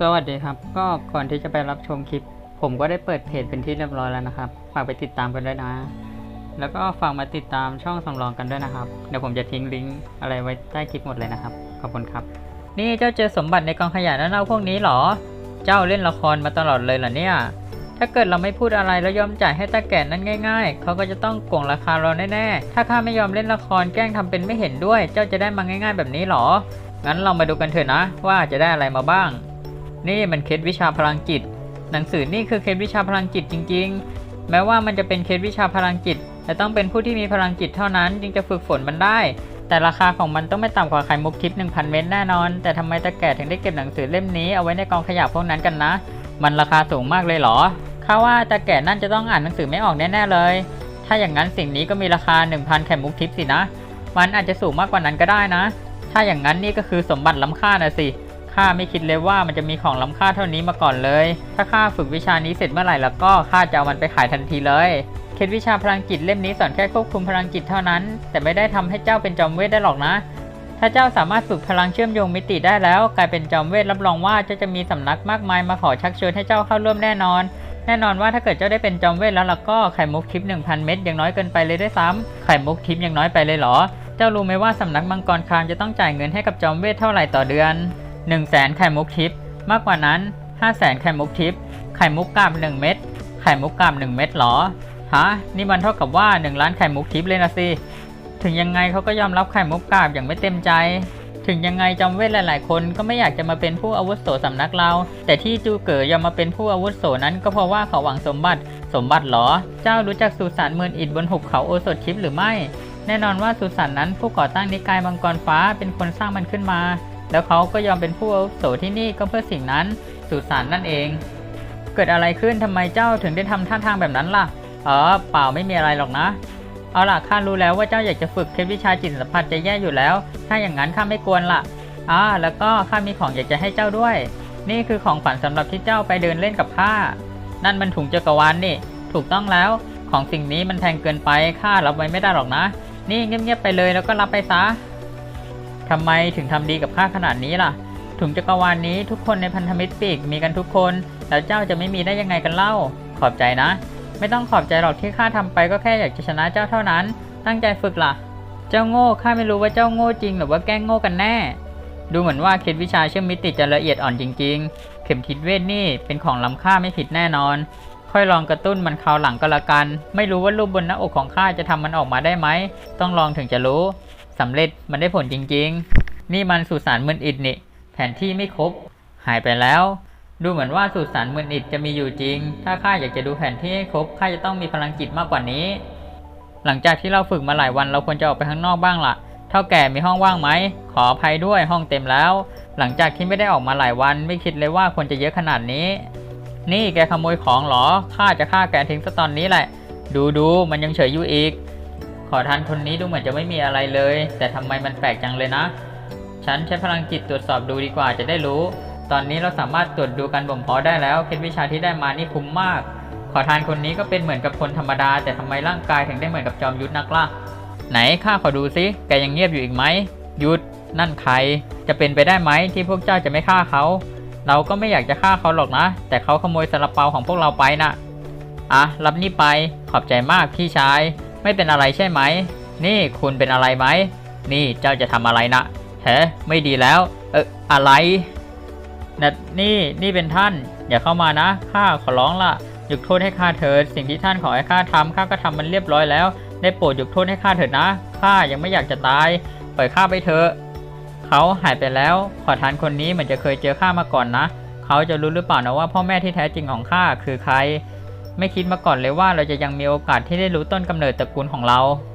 สวัสดีครับ ก็ก่อนที่จะไปรับชมคลิป ผมก็ได้เปิดเพจเป็นที่เรียบร้อยแล้วนะครับ ฝากไปติดตามกันด้วยนะ แล้วก็ฝากมาติดตามช่องสำรองกันด้วยนะครับ เดี๋ยวผมจะทิ้งลิงก์อะไรไว้ใต้คลิปหมดเลยนะครับ ขอบคุณครับ นี่เจ้าเจอสมบัติในกองขยะนั่นเอาพวกนี้เหรอ เจ้าเล่นละครมาตลอดเลยเหรอเนี่ย ถ้าเกิดเราไม่พูดอะไรแล้วยอมจ่ายให้ตาแก่นั้นง่าย ๆ เขาก็จะต้องโกงราคาเราแน่ๆ ถ้าข้าไม่ยอมเล่นละครแกล้งทำเป็นไม่เห็นด้วย เจ้าจะได้มาง่าย ๆ แบบนี้เหรอ งั้นเรามาดูกันเถอะนะ ว่าจะได้อะไรมาบ้าง นี่มันเคล็ดวิชาพลังจิต หนังสือนี่คือเคล็ดวิชาพลังจิตจริง ๆ แม้ว่ามันจะเป็นเคล็ดวิชาพลังจิต แต่ต้องเป็นผู้ที่มีพลังจิตเท่านั้นจึงจะฝึกฝนมันได้ แต่ราคาของมันต้องไม่ต่ำกว่าไข่มุกทิพย์1,000 เม็ดแน่นอน แต่ทำไมตาแก่ถึงได้เก็บหนังสือเล่มนี้เอาไว้ในกองขยะพวกนั้นกันนะ มันราคาสูงมากเลยเหรอข้าว่าตาแก่นั่นจะต้องอ่านหนังสือไม่ออกแน่ๆเลย ถ้าอย่างนั้นสิ่งนี้ก็มีราคา 1,000ไข่มุกทิพย์สินะ มันอาจจะสูงมากกว่านั้นก็ได้นะ ถ้าอย่างนั้นนี่ก็คือสมบัติล้ำค่านะสิ ข้าไม่คิดเลยว่ามันจะมีของล้ำค่าเท่านี้มาก่อนเลย ถ้าข้าฝึกวิชานี้เสร็จเมื่อไหร่แล้วก็ข้าจะเอามันไปขายทันทีเลยเคล็ดวิชาพลังจิตเล่มนี้สอนแค่ควบคุมพลังจิตเท่านั้น แต่ไม่ได้ทำให้เจ้าเป็นจอมเวทได้หรอกนะ ถ้าเจ้าสามารถฝึกพลังเชื่อมโยงมิติได้แล้ว กลายเป็นจอมเวทรับรองว่าเจ้าจะมีสำนักมากมายมาขอชักชวนให้เจ้าเข้าร่วมแน่นอน แน่นอนว่าถ้าเกิดเจ้าได้เป็นจอมเวทแล้วล่ะก็ไข่มุกทิพย์1,000 เม็ดยังน้อยเกินไปเลยด้วยซ้ำไข่มุกทิพย์ยังน้อยไปเลยเหรอ เจ้ารู้ไหมว่าสำนักมังกรคามจะต้องจ่ายเงินให้กับจอมเวทเท่าไหร่ต่อเดือน 1 0 0 0 0แสนไข่มุกทิพย์มากกว่านั้น5 0 0แสนไข่มุกทิพย์ไข่มุกกาม1เม็ดไข่มุกกาม1เม็ดเหรอฮะนี่มันเท่ากับว่า 1 ล้านไข่มุกทิพย์เลยนะสิถึงยังไงเขาก็ยอมรับไข่มุกกาบอย่างไม่เต็มใจ ถึงยังไงจอมเวทหลาย ๆ คนก็ไม่อยากจะมาเป็นผู้อาวุโสสำนักเรา แต่ที่จูเก๋อยอมมาเป็นผู้อาวุโสนั้นก็เพราะว่าเขาหวังสมบัติ สมบัติเหรอ เจ้ารู้จักสุสานหมื่นอิฐบนหุบเขาโอสถทิพย์หรือไม่ แน่นอนว่าสุสานนั้นผู้ก่อตั้งนิกายมังกรฟ้าเป็นคนสร้างมันขึ้นมา แล้วเขาก็ยอมเป็นผู้อาวุโสที่นี่ก็เพื่อสิ่งนั้นสุสานนั่นเอง เกิดอะไรขึ้นทำไมเจ้าถึงได้ทำท่าทางแบบนั้นล่ะอ๋อเปล่าไม่มีอะไรหรอกนะ เอาล่ะข้ารู้แล้วว่าเจ้าอยากจะฝึกเคล็ดวิชาจิตสัมผัสจะแย่อยู่แล้ว ถ้าอย่างนั้นข้าไม่กวนละอ่าแล้วก็ข้ามีของอยากจะให้เจ้าด้วย นี่คือของขวัญสำหรับที่เจ้าไปเดินเล่นกับข้านั่นมันถุงจักรวาลนนี่ ถูกต้องแล้วของสิ่งนี้มันแพงเกินไปข้ารับไว้ไม่ได้หรอกนะ นี่เงียบๆไปเลยแล้วก็รับไปซะ ทำไมถึงทำดีกับข้าขนาดนี้ล่ะ ถุงจักรวาลนี้ทุกคนในพันธมิตรปีกมีกันทุกคน แล้วเจ้าจะไม่มีได้ยังไงกันเล่า ขอบใจนะ ไม่ต้องขอบใจหรอกที่ข้าทำไปก็แค่อยากจะชนะเจ้าเท่านั้น ตั้งใจฝึกล่ะ เจ้าโง่ข้าไม่รู้ว่าเจ้าโง่จริงหรือว่าแกล้งโง่กันแน่ ดูเหมือนว่าเคล็ดวิชาเชื่อมมิติจะละเอียดอ่อนจริง ๆ เข็มทิศเวทนี่เป็นของล้ำค่าไม่ผิดแน่นอน ค่อยลองกระตุ้นมันคราวหลังก็แล้วกัน ไม่รู้ว่ารูปบนหน้าอกของข้าจะทำมันออกมาได้ไหม ต้องลองถึงจะรู้ สำเร็จมันได้ผลจริงๆ นี่มันสุสานมืนอิดนี่แผนที่ไม่ครบ หายไปแล้ว ดูเหมือนว่าสุสานมืนอิดจะมีอยู่จริง ถ้าข้าอยากจะดูแผนที่ให้ครบข้าจะต้องมีพลังจิตมากกว่านี้ หลังจากที่เราฝึกมาหลายวันเราควรจะออกไปข้างนอกบ้างล่ะ เท่าแก่มีห้องว่างไหมขออภัยด้วยห้องเต็มแล้ว หลังจากที่ไม่ได้ออกมาหลายวัน ไม่คิดเลยว่าควรจะเยอะขนาดนี้ นี่แกขโมยของหรอข้าจะฆ่าแกทิ้งซะตอนนี้แหละ ดูดูมันยังเฉยอยู่อีก ขอทานคนนี้ดูเหมือนจะไม่มีอะไรเลย แต่ทำไมมันแปลกจังเลยนะ ฉันใช้พลังจิตตรวจสอบดูดีกว่าจะได้รู้ ตอนนี้เราสามารถตรวจดูการบ่มเพาะได้แล้วเคล็ดวิชาที่ได้มานี่คุ้มมาก ขอทานคนนี้ก็เป็นเหมือนกับคนธรรมดา แต่ทำไมร่างกายถึงได้เหมือนกับจอมยุทธนักล่ะไหนข้าขอดูสิแกยังเงียบอยู่อีกไหมยุทธนั่นใคร จะเป็นไปได้ไหมที่พวกเจ้าจะไม่ฆ่าเขา เราก็ไม่อยากจะฆ่าเขาหรอกนะ แต่เขาขโมยซาลาเปาของพวกเราไปนะ่ะอะรับนี่ไปขอบใจมากพี่ชาย ไม่เป็นอะไรใช่ไหม นี่คุณเป็นอะไรไหม นี่เจ้าจะทำอะไรนะเฮ้ไม่ดีแล้ว เอออะไรนะนี่นี่เป็นท่าน อย่าเข้ามานะข้าขอร้องละยกโทษให้ข้าเถิด สิ่งที่ท่านขอให้ข้าทำข้าก็ทำมันเรียบร้อยแล้ว ได้โปรดยกโทษให้ข้าเถิดนะข้ายังไม่อยากจะตายปล่อยข้าไปเถอะเขาหายไปแล้ว ขอทานคนนี้เหมือนจะเคยเจอข้ามาก่อนนะ เขาจะรู้หรือเปล่านะว่าพ่อแม่ที่แท้จริงของข้าคือใคร ไม่คิดมาก่อนเลยว่าเราจะยังมีโอกาสที่ได้รู้ต้นกำเนิดตระกูลของเรา